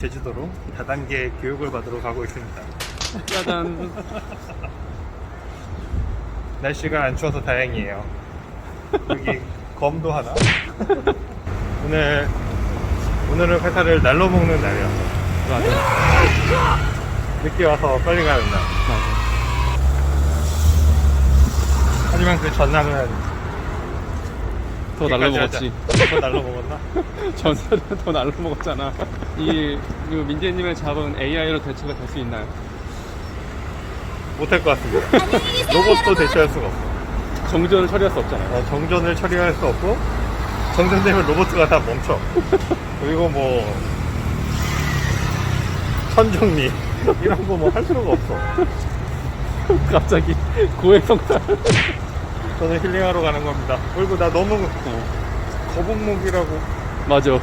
제주도로 다단계 교육을 받으러 가고 있습니다. 짜잔. 날씨가 안 추워서 다행이에요. 여기 검도 하나. 오늘 오늘은 회사를 날로 먹는 날이었어. 맞아. 늦게 와서 빨리 가는 날. 맞아. 하지만 그 전날은 더 날로 여기까지 먹었지. 하자. 더 날로 먹었나? 전설은 더 날로 먹었잖아. 이, 그 민재님을 잡은 AI로 대체가 될 수 있나요? 못할 것 같습니다. 로봇도 대체할 수가 없어. 정전을 처리할 수 없잖아요. 어, 정전을 처리할 수 없고 정전되면 로봇가 다 멈춰. 그리고 뭐 천정리 이런 거 뭐 할 수가 없어. 갑자기 고해성사. 저는 힐링하러 가는 겁니다. 그리고 나 너무 어, 거북목이라고 맞아.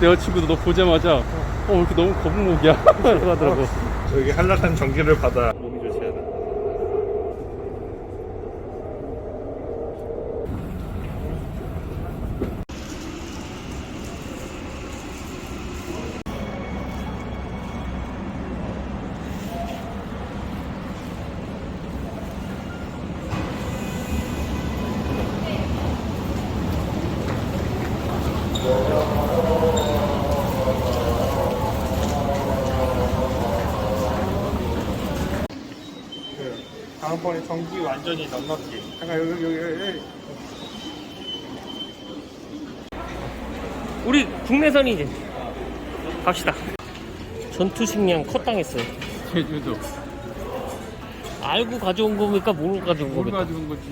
내 여자친구도 너 보자마자 어, 왜 이렇게 너무 거북목이야? 이러고 하더라고. 여기 한라산 전기를 받아 몸이 다음번에 전기 완전히 넉넉히. 잠깐 여기 여기 여기. 우리 국내선이지. 갑시다. 전투식량 컷당했어요. 제주도. 알고 가져온 겁니까? 모르고 가져온 뭘 겁니까? 가져온 거지?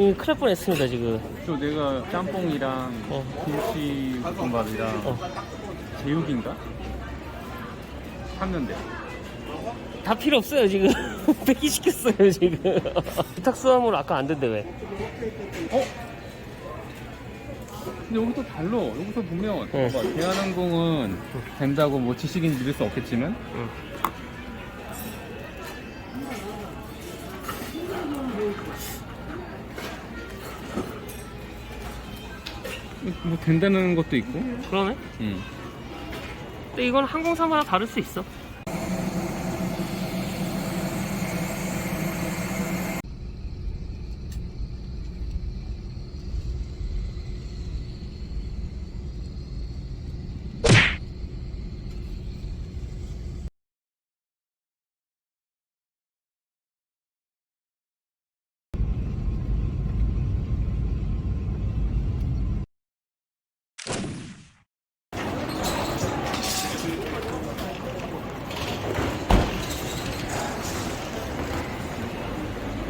이 큰일 날 뻔했습니다 지금. 또 내가 짬뽕이랑 어. 김치 볶음밥이랑 어. 제육인가? 샀는데. 다 필요 없어요 지금. 뺏기 시켰어요 지금. 위탁 수화물 아까 안 된대 왜? 근데 여기서 달라. 여기서 보면 응. 봐봐, 대한항공은 된다고 뭐 지식인 믿을 수 없겠지만 응. 뭐 된다는 것도 있고. 그러네. 응. 근데 이건 항공사마다 다를 수 있어.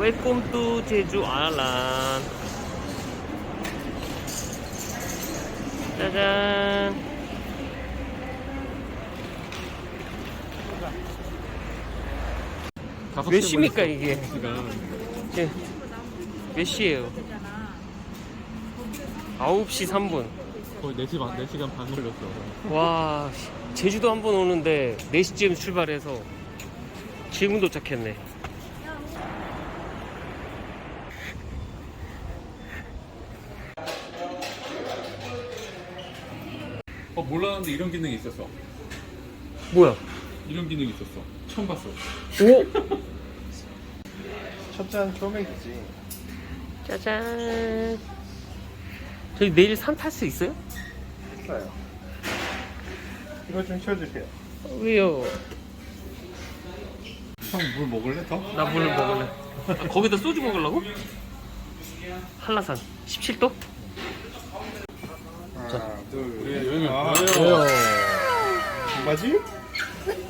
웰컴 투 제주 아일랜드. 짜잔. 다섯 몇 시입니까 이게? 시간. 지금 몇 시예요? 9시 3분. 거의 4시 반, 4시간 반 걸렸어. 와, 제주도 한 번 오는데 4시쯤 출발해서 지금 도착했네. 어, 몰랐는데 이런 기능이 있었어. 뭐야? 이런 기능이 있었어. 처음 봤어. 오! 첫 잔 초맥이지. 짜잔. 저희 내일 산 탈 수 있어요? 했어요. 이거 좀 치워주세요. 어, 왜요? 형 물 먹을래 더? 나 물을 먹을래. 아, 거기다 소주 먹으려고? 한라산 17도? 하나, 뭐예요? 맞지?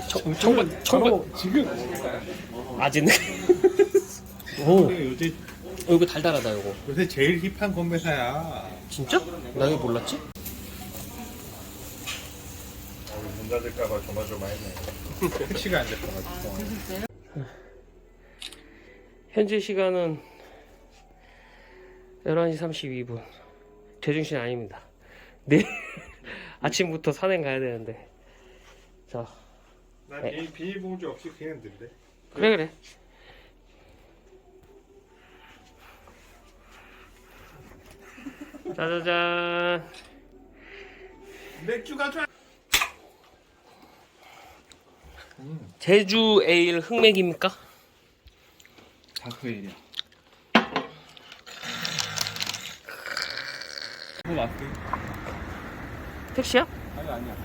청, 청바, 청바, 지금. 아지는. 오, 요새 어, 이거 달달하다, 이거. 요새 제일 힙한 건배사야. 진짜? 나 이거 몰랐지? 어, 문 닫을까봐 조마조마했네. 택시가 안 됐어가지고. 현재 시간은 11시 32분. 제정신 아닙니다. 내일 아침부터 산행 가야 되는데. 자, 난 비- 비닐봉지 없이 그냥 든대. 그래, 그래. 짜자잔. 맥주 가져. 제주 에일 흑맥입니까? 다크에일이야. 그거 왔어? 택시야? 아니 아니야.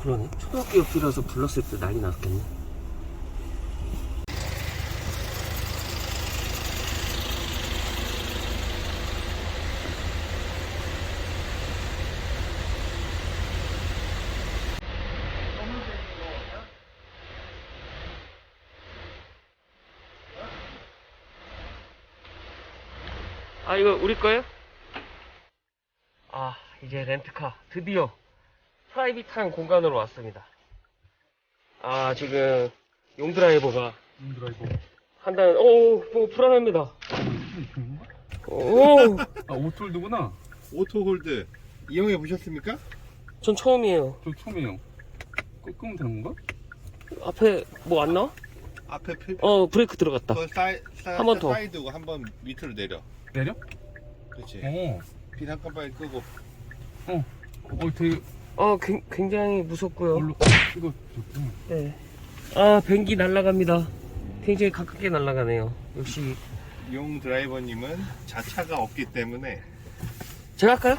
그러네. 초등학교 옆이라서 불렀을 때 난리 났겠네. 아, 이거 우리 거예요? 아, 이제 렌트카 드디어 프라이빗한 공간으로 왔습니다. 아, 지금 용드라이버가 드라이버. 한다는, 오, 뭐 불안합니다. 오, 아 오톨드구나. 오토홀드 이용해 보셨습니까? 전 처음이에요. 저 처음이에요. 끄, 끄면 되는 건가? 앞에 뭐 안 나와? 앞에 필 어, 브레이크 들어갔다. 그건 사이, 사, 한번 더. 사이드고 한 번 밑으로 내려 내려? 그렇지 어. 빛 한꺼번에 끄고 어 되게 어, 굉- 굉장히 무섭고요. 얼로 이거 좋구나. 네. 아, 변기 날아갑니다. 굉장히 가깝게 날아가네요. 역시. 용 드라이버님은 자차가 없기 때문에 제가 할까요?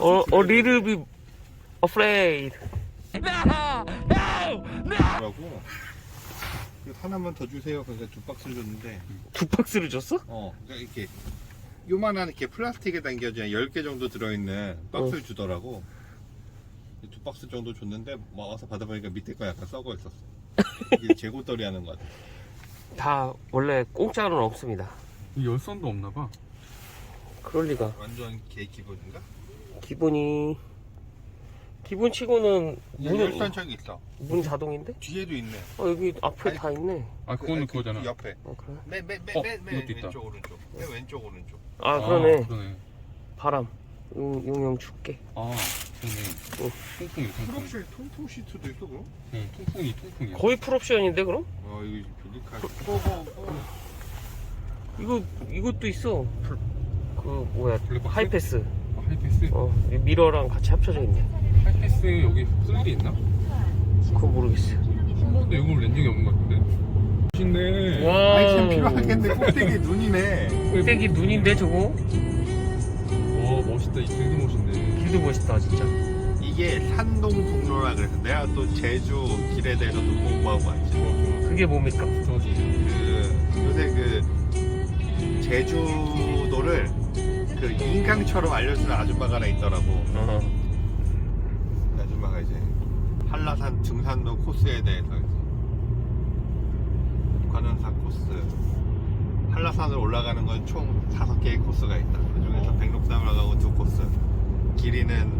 어, 어, little bit afraid. 라고 하나만 더 주세요 그래서 두 박스를 줬는데 두 박스를 줬어? 어 그러니까 이렇게 요만한 이렇게 플라스틱에 담겨진 10개 정도 들어있는 박스를 주더라고 두 박스 정도 줬는데 뭐 와서 받아보니까 밑에 거 약간 썩어 있었어 이게 재고떨이 하는 것 같아 다 원래 공짜로는 없습니다. 이 열선도 없나 봐. 그럴 리가. 완전 개 기본인가? 기본이 기본 치고는 문, 열선창이 있어 문 자동인데? 뒤에도 있네 어 여기 앞에 아니, 다 있네. 아 그거는 그- 그거잖아. 그 옆에 어 그래? 맨맨 어, 맨맨 이것도 있다. 왼쪽 오른쪽 맨 왼쪽 오른쪽 아 그러네. 아, 그러네. 바람. 용, 용영 춥게. 아 좋네. 어. 통풍이 통풍. 프록실 통풍 시트도 있어 그럼? 응, 통풍이 통풍이야. 거의 풀옵션인데 그럼? 어 이거 빌리카 이거 이것도 있어. 풀- 그 뭐야 블랙박스? 하이패스. 아, 하이패스? 어 미러랑 같이 합쳐져 있네. 하이패스 여기 쓸 일이 있나? 그거 모르겠어요. 한 번도 이걸 낸 적이 없는 것 같은데. 멋있네. 와. 아이템 필요하겠네 꼭대기 눈이네 꼭대기 눈인데 저거? 와 멋있다. 이 길도 멋있네. 길도 멋있다 진짜. 이게 산동 북로라 그래서 내가 또 제주 길에 대해서도 공부하고 왔지 좋아 좋아. 그게 뭡니까? 저기 그 요새 그 제주도를 그 인강처럼 알려주는 아줌마가 하나 있더라고 어. 한라산 등산로 코스에 대해서 관원산 코스 한라산을 올라가는 건총 다섯 개의 코스가 있다 그 중에서 어. 백록담을 가고 두 코스 길이는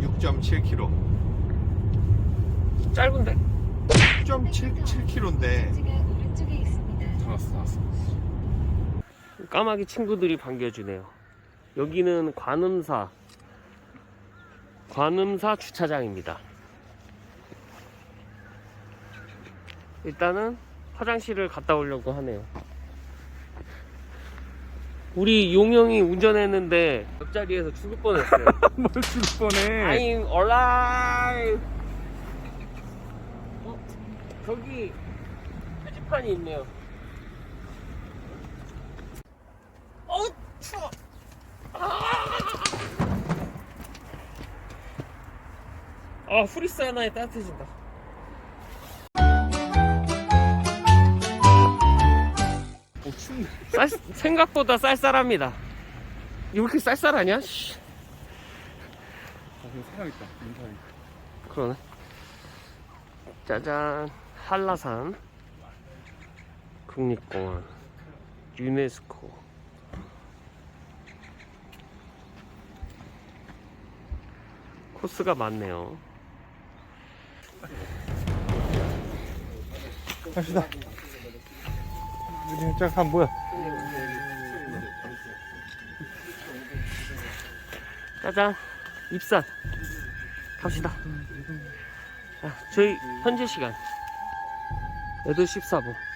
6.7km 짧은데? 6.77km인데 오른쪽에 있습니다. 다 왔어 다 왔어. 까마귀 친구들이 반겨주네요. 여기는 관음사 관음사 주차장입니다. 일단은 화장실을 갔다 오려고 하네요. 우리 용영이 운전했는데 옆자리에서 죽을 뻔했어요. 뭘 죽을 뻔해. I'm alive. 어, 저기 표지판이 있네요. 어, 추워. 아, 후리스 하나에 따뜻해진다. 어 춥네. 쌀, 생각보다 쌀쌀합니다. 이렇게 쌀쌀하냐? 씨. 아 근데 사람 있다. 인사해. 그러네. 짜잔. 한라산 국립공원 유네스코 코스가 많네요. 갑시다 잠깐 뭐야 짜잔. 입산. 갑시다. 자, 저희 현재 시간 8시 14분.